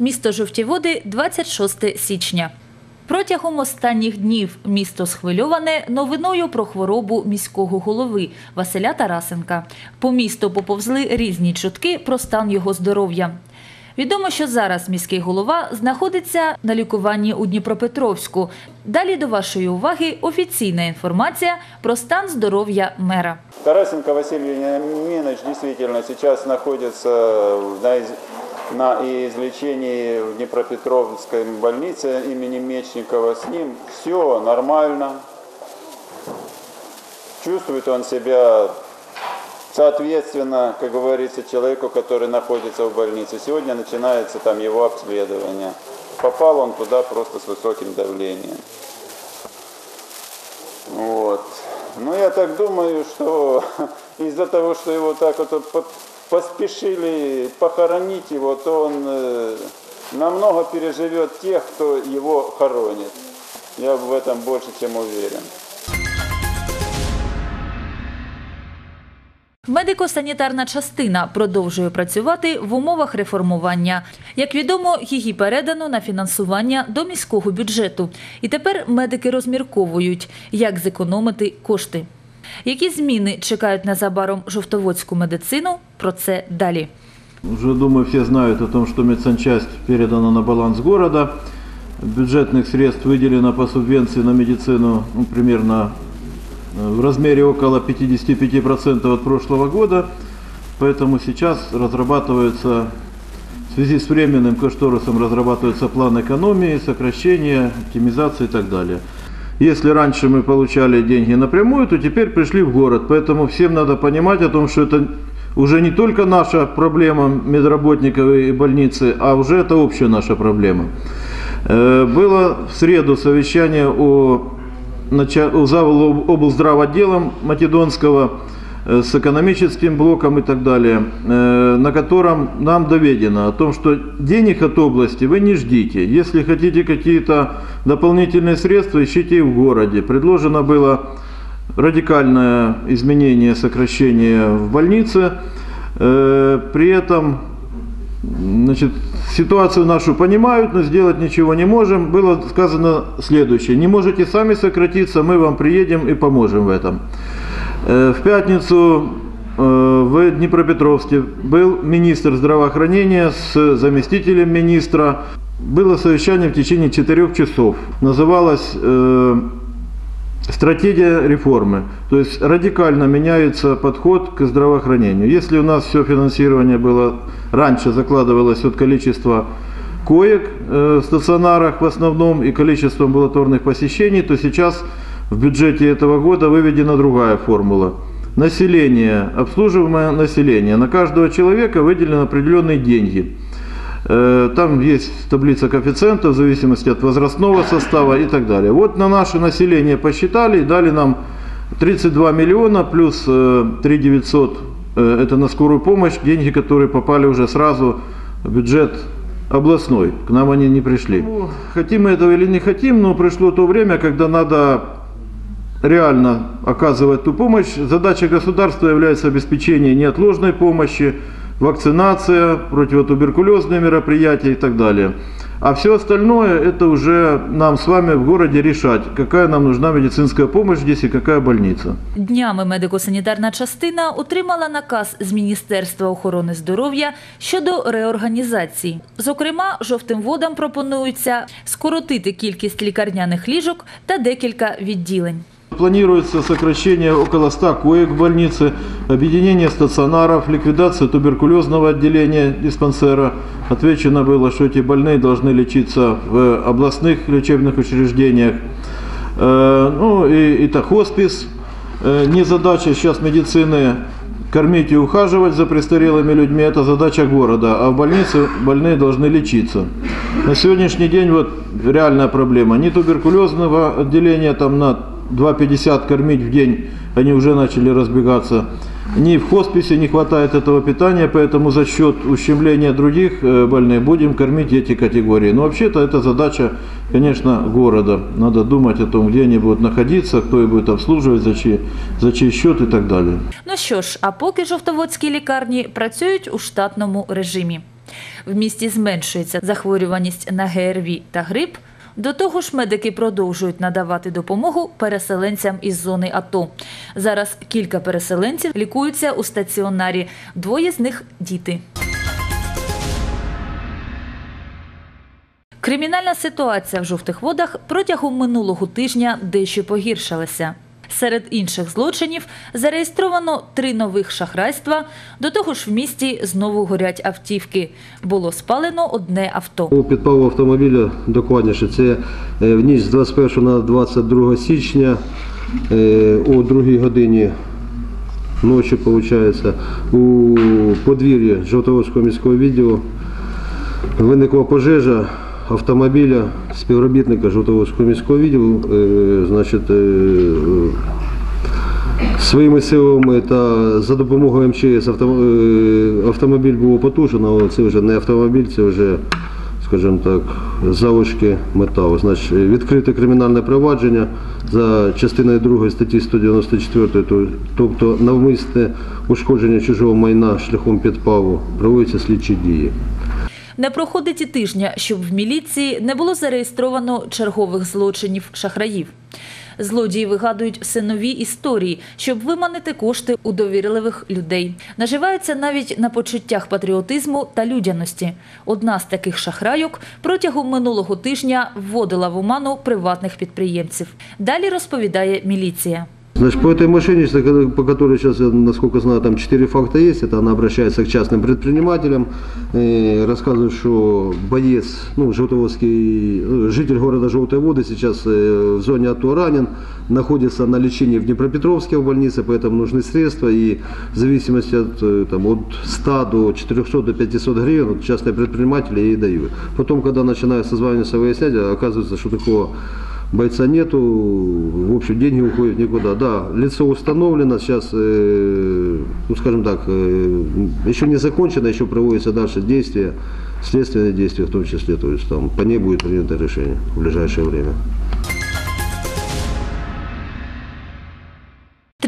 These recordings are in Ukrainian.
Місто Жовті Води, 26 січня. Протягом останніх днів місто схвильоване новиною про хворобу міського голови Василя Тарасенка. По місту поповзли різні чутки про стан його здоров'я. Відомо, що зараз міський голова знаходиться на лікуванні у Дніпропетровську. Далі до вашої уваги офіційна інформація про стан здоров'я мера. Тарасенко Василий Вениаминович действительно сейчас находится на, на излечении в Днепропетровской больнице имени Мечникова. С ним все нормально. Чувствует он себя соответственно, как говорится, человеку, который находится в больнице. Сегодня начинается там его обследование. Попал он туда просто с высоким давлением. Вот. Ну, я так думаю, что из-за того, что его так вот поспешили похоронить его, то он э, намного переживет тех, кто его хоронит. Я в этом больше чем уверен. Медико-санітарна частина продовжує працювати в умовах реформування. Як відомо, її передано на фінансування до міського бюджету. І тепер медики розмірковують, як зекономити кошти. Які зміни чекають незабаром жовтоводську медицину? Про це далі. Уже, думаю, все знают о том, что медсанчасть передана на баланс города. Бюджетных средств выделено по субвенции на медицину ну, примерно э, в размере около 55% от прошлого года. Поэтому сейчас разрабатывается, в связи с временным кошторисом разрабатывается план экономии, сокращения, оптимизации и так далее. Если раньше мы получали деньги напрямую, то теперь пришли в город. Поэтому всем надо понимать о том, что это уже не только наша проблема медработников и больницы, а уже это общая наша проблема. Э, Было в среду совещание у, у завода облздравотделом Македонского э, с экономическим блоком и так далее, э, на котором нам доведено о том, что денег от области вы не ждите. Если хотите какие-то дополнительные средства, ищите их в городе. Предложено было радикальное изменение, сокращение в больнице. Э, При этом Значит, ситуацию нашу понимают, но сделать ничего не можем. Было сказано следующее. Не можете сами сократиться, мы вам приедем и поможем в этом. Э, В пятницу э, в Днепропетровске был министр здравоохранения с заместителем министра. Было совещание в течение четырех часов. Называлось Стратегия реформы. То есть радикально меняется подход к здравоохранению. Если у нас все финансирование было раньше закладывалось от количества коек э, в стационарах в основном и количество амбулаторных посещений, то сейчас в бюджете этого года выведена другая формула. Население, обслуживаемое население. На каждого человека выделены определенные деньги. Э, Там есть таблица коэффициентов в зависимости от возрастного состава и так далее. Вот на наше население посчитали и дали нам 32 миллиона плюс э, 3 900 э, это на скорую помощь, деньги, которые попали уже сразу в бюджет областной. К нам они не пришли. Ну, Хотим мы этого или не хотим, но пришло то время, когда надо реально оказывать ту помощь. Задача государства является обеспечение неотложной помощи, вакцинация, противотуберкулезные мероприятия и так далее. А все остальное это уже нам с вами в городе решать, какая нам нужна медицинская помощь здесь и какая больница. Днями медико-санітарна частина отримала наказ з Міністерства охорони здоров'я щодо реорганізації. Зокрема, жовтим водам пропонується скоротити кількість лікарняних ліжок та декілька відділень. Планируется сокращение около 100 коек в больнице, объединение стационаров, ликвидация туберкулезного отделения диспансера. Отвечено было, что эти больные должны лечиться в областных лечебных учреждениях. Э, Ну и это хоспис. Э, Не задача сейчас медицины кормить и ухаживать за престарелыми людьми, это задача города, а в больнице больные должны лечиться. На сегодняшний день вот реальная проблема. Ни туберкулезного отделения там на 2,50 кормить в день, они уже начали разбегаться. Ни в хосписе не хватает этого питания, поэтому за счет ущемления других э, больных будем кормить эти категории. Но вообще-то это задача, конечно, города. Надо думать о том, где они будут находиться, кто их будет обслуживать, за чей, за чей счет и так далее. Ну що ж, а поки жовтоводські лікарні працюють у штатному режимі. в місті зменшується захворюваність на ГРВІ та грип. До того ж, медики продовжують надавати допомогу переселенцям із зони АТО. Зараз кілька переселенців лікуються у стаціонарі. Двоє з них діти. Кримінальна ситуація в жовтих водах протягом минулого тижня дещо погіршилася. Серед інших злочинів зареєстровано три нових шахрайства. До того ж, в місті знову горять автівки. Було спалено одне авто. У підпалу автомобіля докладніше. Це е, в ніч з 21 на 22 січня е, о 2 годині ночі, виходить, у подвір'ї Жовтоводського міського відділу виникла пожежа автомобіля співробітника Жовтоводського міського відділу. Е, Значить, е, Своїми силами та за допомогою МЧС е, автомобіль було потушено, але це вже не автомобіль, це вже, скажімо так, залишки металу. Значить, відкрите кримінальне провадження за частиною 2 статті 194, тобто навмисне ушкодження чужого майна шляхом підпалу, проводяться слідчі дії. Не проходить і тижня, щоб в міліції не було зареєстровано чергових злочинів шахраїв. Злодії вигадують все нові історії, щоб виманити кошти у довірливих людей. Наживаються навіть на почуттях патріотизму та людяності. Одна з таких шахрайок протягом минулого тижня вводила в оману приватних підприємців. Далі розповідає міліція. Значит, по этой машине, что- по которой сейчас, я, насколько знаю, там четыре факта есть, это она обращается к частным предпринимателям, э, рассказывает, что боец, ну, Желтоводский, э, житель города Желтые Воды сейчас э, в зоне АТО ранен, находится на лечении в Днепропетровске в больнице, поэтому нужны средства, и в зависимости от, э, там, от 100 до 400 до 500 гривен вот, частные предприниматели ей дают. Потом, когда начинают созваниваться, выяснять, оказывается, что такого бойца нету, в общем, деньги уходят никуда. Да, лицо установлено, сейчас, э, ну, скажем так, э, еще не закончено, еще проводятся дальше действия, следственные действия в том числе, то есть там по ней будет принято решение в ближайшее время.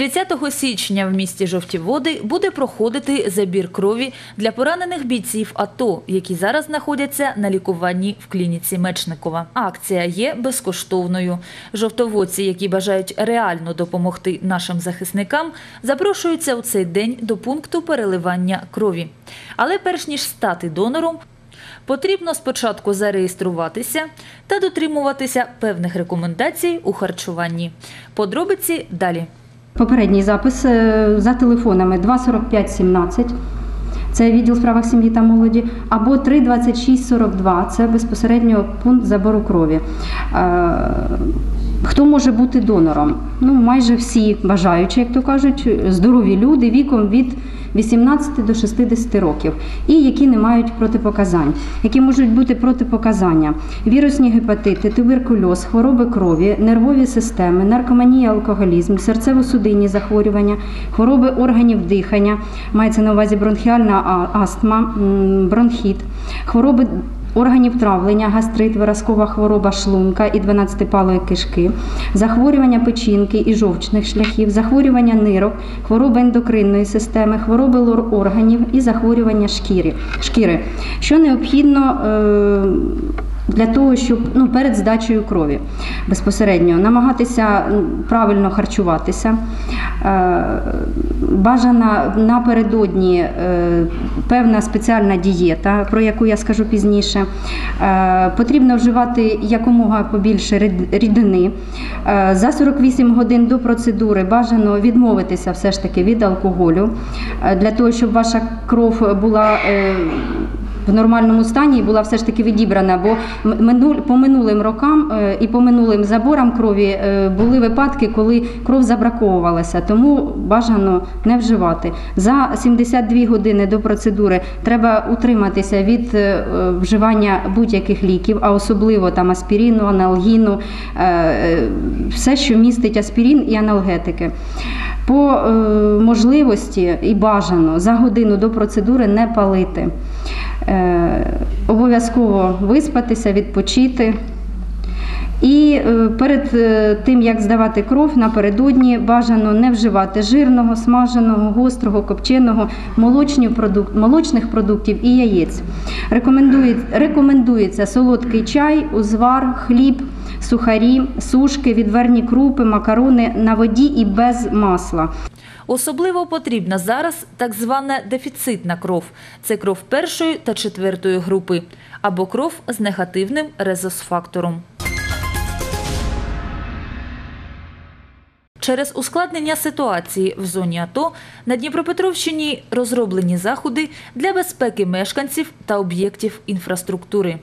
30 січня в місті Жовті Води буде проходити забір крові для поранених бійців АТО, які зараз знаходяться на лікуванні в клініці Мечникова. Акція є безкоштовною. Жовтоводці, які бажають реально допомогти нашим захисникам, запрошуються у цей день до пункту переливання крові. Але перш ніж стати донором, Потрібно спочатку зареєструватися та дотримуватися певних рекомендацій у харчуванні. Подробиці далі. Попередній запис е, за телефонами 24517. Це відділ справах сім'ї та молоді, або 32642 це безпосередньо пункт забору крові. Е, Хто може бути донором? Ну, майже всі бажаючі, як то кажуть, здорові люди віком від 18 до 60 років, і які не мають протипоказань. Які можуть бути протипоказання: вірусні гепатити, туберкульоз, хвороби крові, нервові системи, наркоманія, алкоголізм, серцево-судинні захворювання, хвороби органів дихання, мається на увазі бронхіальна астма, бронхіт, хвороби органів травлення, гастрит, виразкова хвороба шлунка і 12-палої кишки, захворювання печінки і жовчних шляхів, захворювання нирок, хвороби ендокринної системи, хвороби лор органів і захворювання шкіри. Що необхідно е, для того, щоб ну, перед здачею крові безпосередньо намагатися правильно харчуватися. Е, Бажана напередодні е, певна спеціальна дієта, про яку я скажу пізніше. Е, Потрібно вживати якомога побільше рідини. За 48 годин до процедури бажано відмовитися все ж таки від алкоголю, для того, щоб ваша кров була в нормальному стані і була все ж таки відібрана. Бо по минулим рокам е, і по минулим заборам крові е, були випадки, коли кров забраковувалася, тому бажано не вживати. За 72 години до процедури треба утриматися від е, вживання будь-яких ліків, а особливо там аспіріну, аналгіну, все, що містить аспірін і аналгетики. По можливості і бажано за годину до процедури не палити. Е, обов'язково виспатися, відпочити І е, перед е, тим, як здавати кров, напередодні бажано не вживати жирного, смаженого, гострого, копченого, молочних продуктів і яєць. Рекомендується солодкий чай, узвар, хліб, сухарі, сушки, відварні крупи, макарони на воді і без масла. Особливо потрібна зараз так звана дефіцитна кров. Це кров першої та четвертої групи або кров з негативним резус-фактором. Через ускладнення ситуації в зоні АТО на Дніпропетровщині розроблені заходи для безпеки мешканців та об'єктів інфраструктури.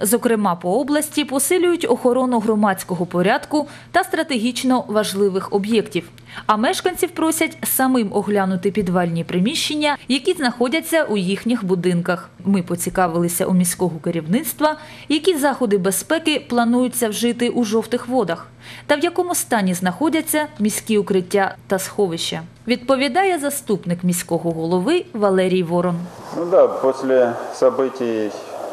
Зокрема, по області посилюють охорону громадського порядку та стратегічно важливих об'єктів. А мешканців просять самим оглянути підвальні приміщення, які знаходяться у їхніх будинках. Ми поцікавилися у міського керівництва, які заходи безпеки плануються вжити у жовтих водах, та в якому стані знаходяться міські укриття та сховища. Відповідає заступник міського голови Валерій Ворон. Ну да, после событий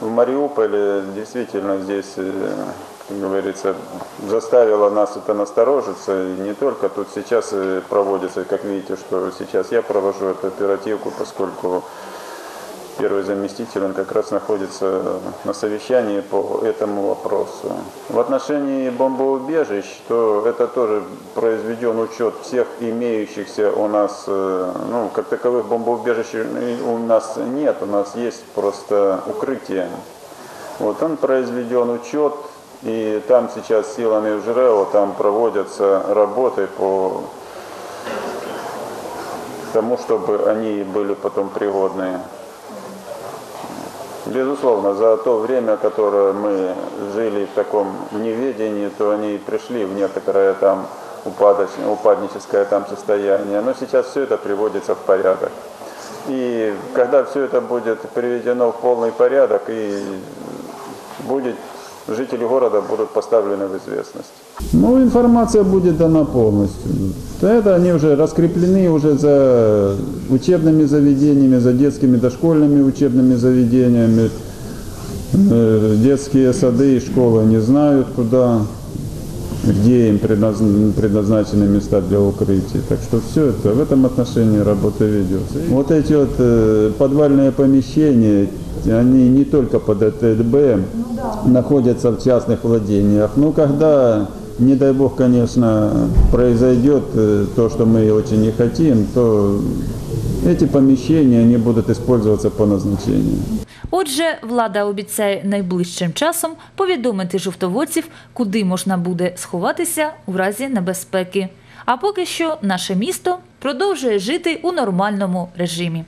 в Мариуполе действительно здесь, э, как говорится, заставило нас это насторожиться. И не только тут сейчас э, проводится, как видите, что сейчас я провожу эту оперативку, поскольку первый заместитель, он как раз находится на совещании по этому вопросу. В отношении бомбоубежищ, то это тоже произведен учет всех имеющихся у нас, э, ну, как таковых бомбоубежищ у нас нет, у нас есть просто укрытие. Вот он произведен учет, и там сейчас силами ЖРЭО там проводятся работы по тому, чтобы они были потом пригодные. Безусловно, за то время, которое мы жили в таком неведении, то они пришли в некоторое там упадочное, упадническое там состояние. Но сейчас все это приводится в порядок. И когда все это будет приведено в полный порядок, и будет, жители города будут поставлены в известность. Ну, информация будет дана полностью. Это они уже раскреплены уже за учебными заведениями, за детскими дошкольными учебными заведениями. Э, Детские сады и школы не знают, куда, где им предназ- предназначены места для укрытий. Так что все это, в этом отношении работа ведется. Вот эти вот э, подвальные помещения, они не только под ЭТБ находятся в частных владениях. Но когда, не дай бог, конечно, произойдет э, то, что мы очень не хотим, то эти помещения, они будут использоваться по назначению. Отже, влада обіцяє найближчим часом повідомити жовтоводців, куди можна буде сховатися у разі небезпеки. А поки що наше місто продовжує жити у нормальному режимі.